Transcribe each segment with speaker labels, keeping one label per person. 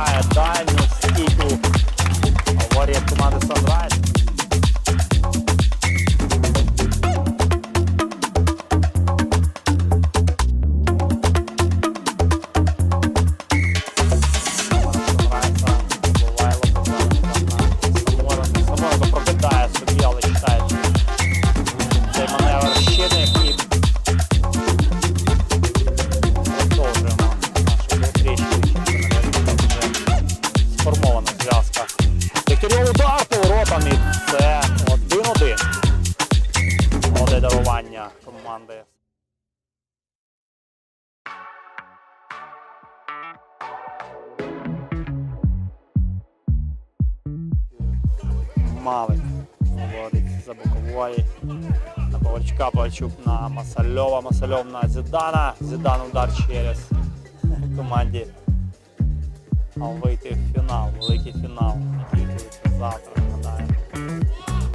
Speaker 1: by a. Малик виводить за бокової. На Павлячка, Павлячук на Масальова, Масальов на Зідана. Зідан удар через команді. А вийти в фінал, великий фінал, який відбудеться завтра, нагадаю.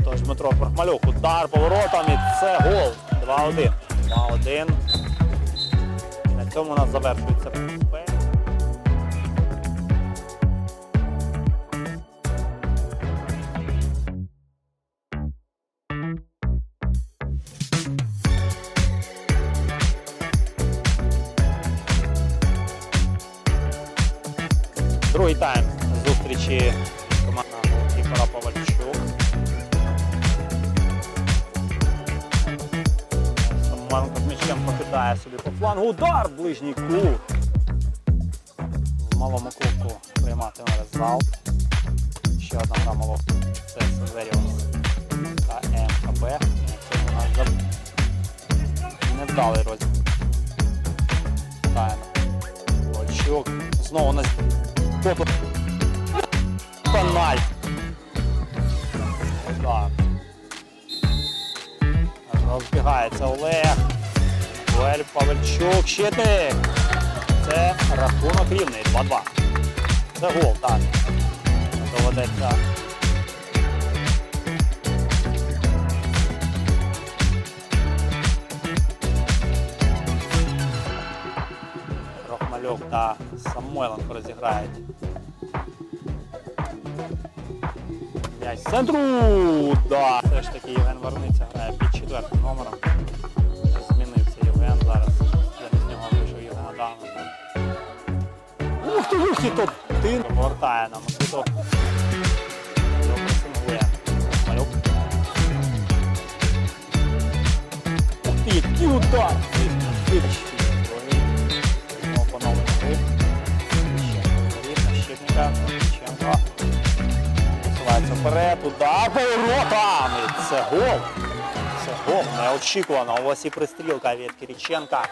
Speaker 1: Тож Дмитро Прохмалюк, удар поворотом і це гол. 2-1. 2-1. І на цьому у нас завершується Другий тайм зустрічі команда голкіпера Павальчук. Саманко з м'ячем покидає собі по флангу. Удар! Ближній кут. В малому кубку прийматиме залп. Ще одна гра малого. Це Северіус та МКБ. У нас за- невдалий розділ. Тайна. Павальчук. Знову на Так. Розбігається Олег. Вель Павельчук. Щитник. Це рахунок рівний. 2-2. Це гол, так. Доведеться. Рохмальов та Самойленко розіграють. М'яч з центру! Да. Все ж таки Євген Варниця грає під четвертим номером. Змінився Євген зараз. Замість нього вийшов Євген Адамов. Ух ти, ух ти, топ! Ти повертає нам сингує. Малюк. Ух ти, який удар! Вибачте. Знову вперед, удар поворотом! І це гол. Це гол. Неочікувано. Ось і пристрілка від Кириченка.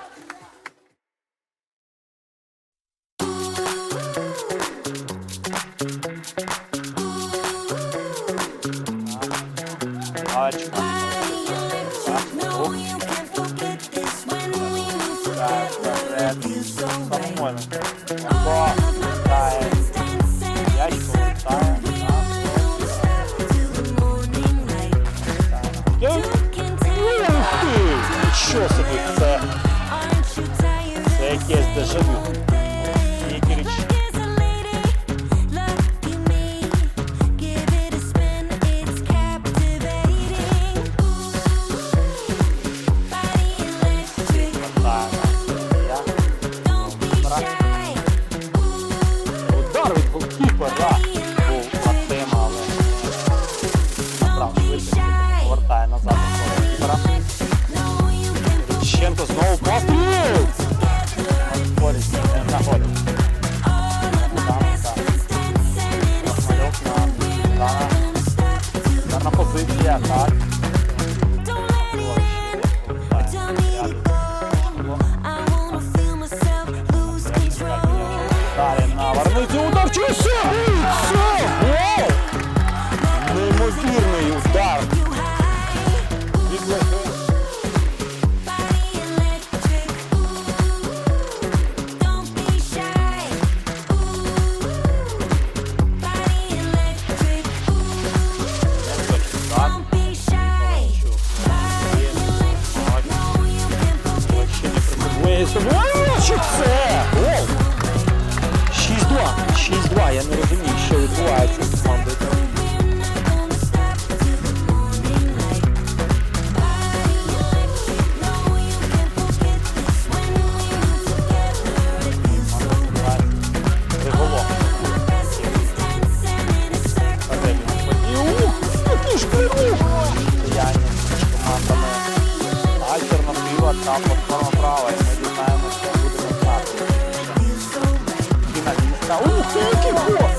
Speaker 1: Ачка. Що це? Гол! 6-2. 6-2. Я не розумію, що відбувається з командою. Командами Альтернатива та платформа права. І ми дізнаємося, що буде на старті.